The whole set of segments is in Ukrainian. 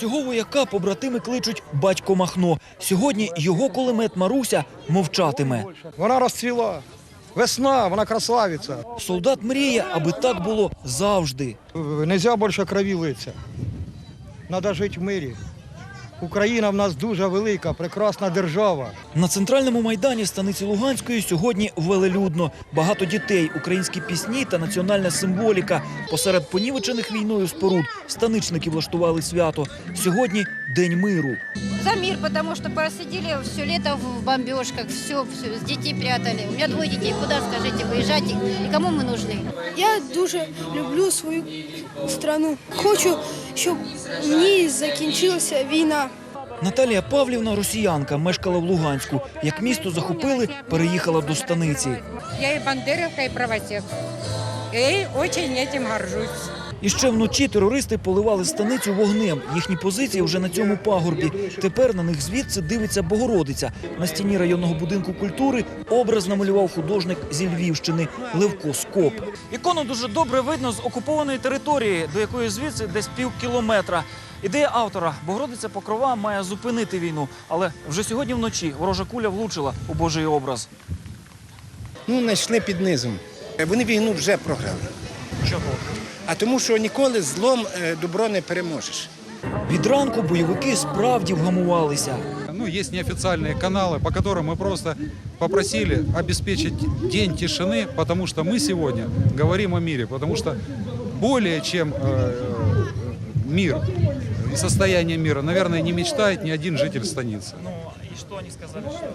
Цього вояка побратими кличуть батько Махно. Сьогодні його кулемет Маруся мовчатиме. Вона розцвіла. Весна, вона красавиця. Солдат мріє, аби так було завжди. Нельзя більше крові литься. Треба жити в мирі. Україна в нас дуже велика, прекрасна держава. На центральному майдані станиці Луганської сьогодні велелюдно. Багато дітей, українські пісні та національна символіка. Посеред понівечених війною споруд станичники влаштували свято. Сьогодні день миру. За мир, потому что просидели все лето в бомбежках, все, все, с детей прятали. У меня двое детей, куда, скажите, выезжать их? И кому мы нужны? Я дуже люблю свою страну. Хочу, щоб в ній закінчилася війна. Наталія Павлівна, росіянка, мешкала в Луганську. Як місто захопили, переїхала до станиці. Я и бандеровка, и правосек. И очень этим горжусь. І ще вночі терористи поливали станицю вогнем. Їхні позиції вже на цьому пагорбі. Тепер на них звідси дивиться Богородиця. На стіні районного будинку культури образ намалював художник зі Львівщини Левко Скоп. Ікону дуже добре видно з окупованої території, до якої звідси десь пів кілометра. Ідея автора Богородиця Покрова має зупинити війну, але вже сьогодні вночі ворожа куля влучила у Божий образ. Ну, знайшли під низом. Вони війну вже програли. Чого? А тому, що ніколи злом е, добро не переможеш. Від ранку бойовики справді вгамувалися. Ну, есть неофициальные каналы, по которым мы просто попросили обеспечить день тишины, потому что мы сегодня говорим о мире, потому что более чем э, мир и состояние мира, наверное, не мечтает ни один житель станицы. Ну і що вони сказали? Що?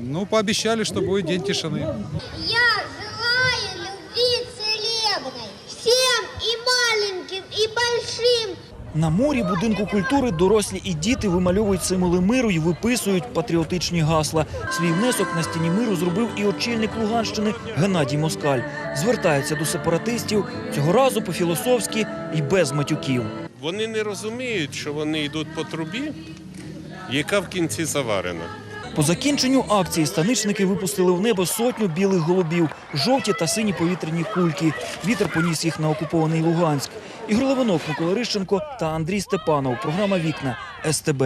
Ну, пообещали, что будет день тишины. Я желаю любви целебной всем и маленьким, и большим. На морі будинку культури дорослі і діти вимальовують символи миру і виписують патріотичні гасла. Свій внесок на стіні миру зробив і очільник Луганщини Геннадій Москаль. Звертається до сепаратистів цього разу по-філософськи і без матюків. Вони не розуміють, що вони йдуть по трубі, яка в кінці заварена. По закінченню акції станичники випустили в небо сотню білих голубів, жовті та сині повітряні кульки. Вітер поніс їх на окупований Луганськ. Ігор Левинок, Микола Рищенко та Андрій Степанов. Програма Вікна СТБ.